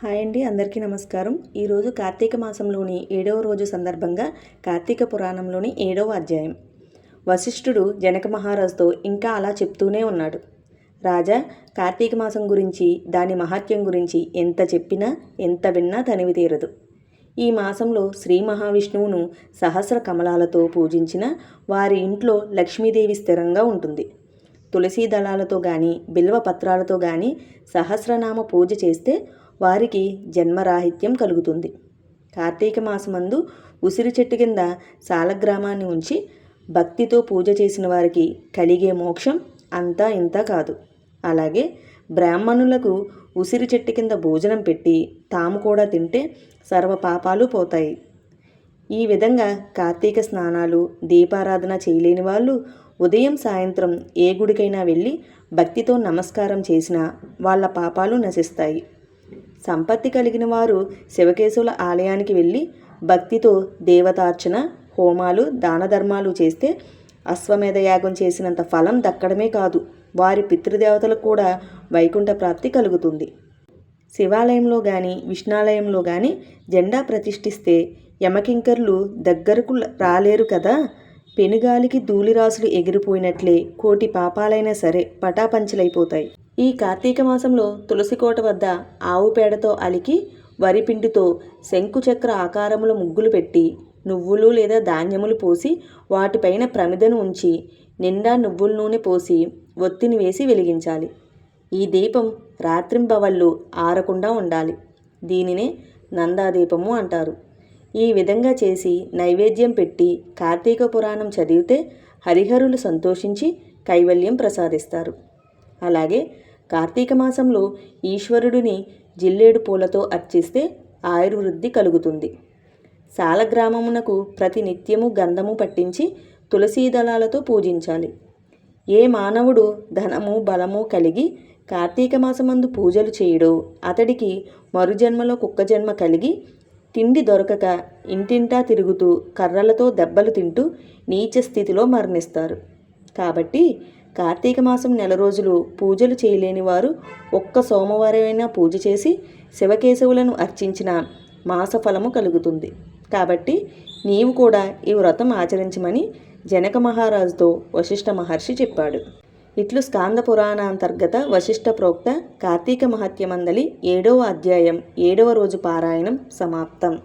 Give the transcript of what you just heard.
Hi అండి అందరికీ నమస్కారం. ఈరోజు కార్తీక మాసంలోని ఏడవ రోజు సందర్భంగా కార్తీక పురాణంలోని ఏడవ అధ్యాయం. వశిష్ఠుడు జనక మహారాజుతో ఇంకా అలా చెప్తూనే ఉన్నాడు. రాజా కార్తీక మాసం గురించి దాని మహత్యం గురించి ఎంత చెప్పినా ఎంత విన్నా తనివి తీరదు. ఈ మాసంలో శ్రీ మహావిష్ణువును సహస్ర కమలాలతో పూజించిన వారి ఇంట్లో లక్ష్మీదేవి స్థిరంగా ఉంటుంది. తులసీ దళాలతో కానీ బిల్వ పత్రాలతో కానీ సహస్రనామ పూజ చేస్తే వారికి జన్మరాహిత్యం కలుగుతుంది. కార్తీక మాసమందు ఉసిరి చెట్టు కింద సాలగ్రామాన్ని ఉంచి భక్తితో పూజ చేసిన వారికి కలిగే మోక్షం అంతా ఇంత కాదు. అలాగే బ్రాహ్మణులకు ఉసిరి చెట్టు కింద భోజనం పెట్టి తాము కూడా తింటే సర్వ పాపాలు పోతాయి. ఈ విధంగా కార్తీక స్నానాలు దీపారాధన చేయలేని వాళ్ళు ఉదయం సాయంత్రం ఏ గుడికైనా వెళ్ళి భక్తితో నమస్కారం చేసినా వాళ్ళ పాపాలు నశిస్తాయి. సంపత్తి కలిగిన వారు శివకేశవుల ఆలయానికి వెళ్ళి భక్తితో దేవతార్చన హోమాలు దాన ధర్మాలు చేస్తే అశ్వమేధ యాగం చేసినంత ఫలం దక్కడమే కాదు వారి పితృదేవతలకు కూడా వైకుంఠ ప్రాప్తి కలుగుతుంది. శివాలయంలో కానీ విష్ణాలయంలో కానీ జెండా ప్రతిష్ఠిస్తే యమకింకర్లు దగ్గరకు రాలేరు కదా? పెనుగాలికి ధూళిరాసులు ఎగిరిపోయినట్లే కోటి పాపాలైనా సరే పటాపంచలైపోతాయి. ఈ కార్తీక మాసంలో తులసికోట వద్ద ఆవు పేడతో అలికి వరిపిండితో శంకుచక్ర ఆకారముల ముగ్గులు పెట్టి నువ్వులు లేదా ధాన్యములు పోసి వాటిపైన ప్రమిదను ఉంచి నిండా నువ్వుల నూనె పోసి ఒత్తిని వేసి వెలిగించాలి. ఈ దీపం రాత్రింబవళ్ళు ఆరకుండా ఉండాలి. దీనినే నందాదీపము అంటారు. ఈ విధంగా చేసి నైవేద్యం పెట్టి కార్తీక పురాణం చదివితే హరిహరులు సంతోషించి కైవల్యం ప్రసాదిస్తారు. అలాగే కార్తీక మాసంలో ఈశ్వరుడిని జిల్లేడు పూలతో అర్చిస్తే ఆయుర్వృద్ధి కలుగుతుంది. సాలగ్రామమునకు ప్రతి నిత్యము గంధము పట్టించి తులసీ దళాలతో పూజించాలి. ఏ మానవుడు ధనము బలము కలిగి కార్తీక మాసమందు పూజలు చేయడో అతడికి మరుజన్మలో కుక్క జన్మ కలిగి తిండి దొరకక ఇంటింటా తిరుగుతూ కర్రలతో దెబ్బలు తింటూ నీచ స్థితిలో మరణిస్తారు. కాబట్టి కార్తీక మాసం నెల రోజులు పూజలు చేయలేని వారు ఒక్క సోమవారమైనా పూజ చేసి శివకేశవులను అర్చించిన మాసఫలము కలుగుతుంది. కాబట్టి నీవు కూడా ఈ వ్రతం ఆచరించమని జనక మహారాజుతో వశిష్ఠ మహర్షి చెప్పాడు. ఇట్లు స్కాంద పురాణాంతర్గత వశిష్ఠ ప్రోక్త కార్తీక మహత్యమందలి ఏడవ అధ్యాయం ఏడవ రోజు పారాయణం సమాప్తం.